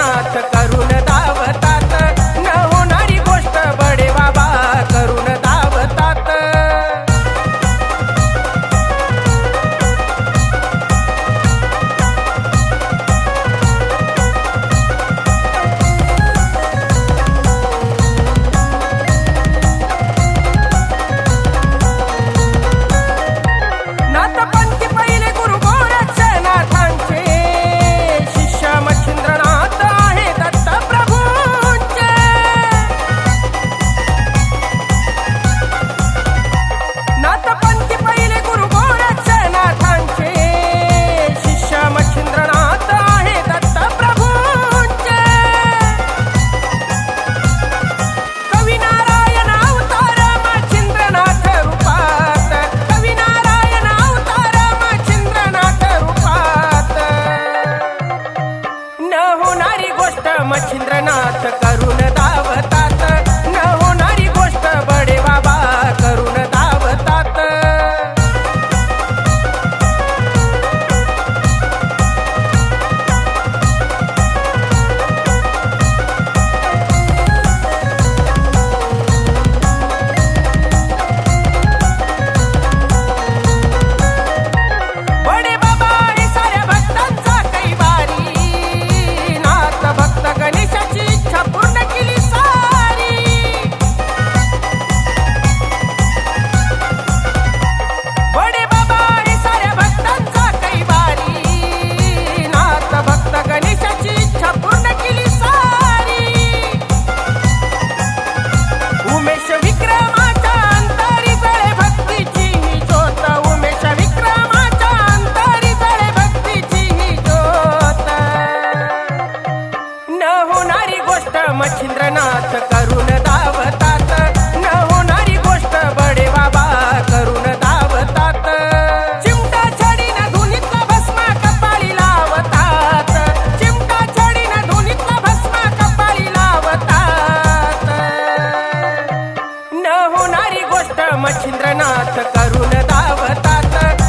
नाथ करुण दावता. मस्त मच्छिंद्रनाथ करुण मच्छिंद्रनाथ करून दावतात न होणारी गोष्ट बडे बाबा करून दावतात चिमटा छडीन धुनीत भस्मा कपाळी लावतात. चिमटा छडीन धुनीत भस्मा कपाळी लावतात. न होणारी गोष्ट मच्छिंद्रनाथ करून दावतात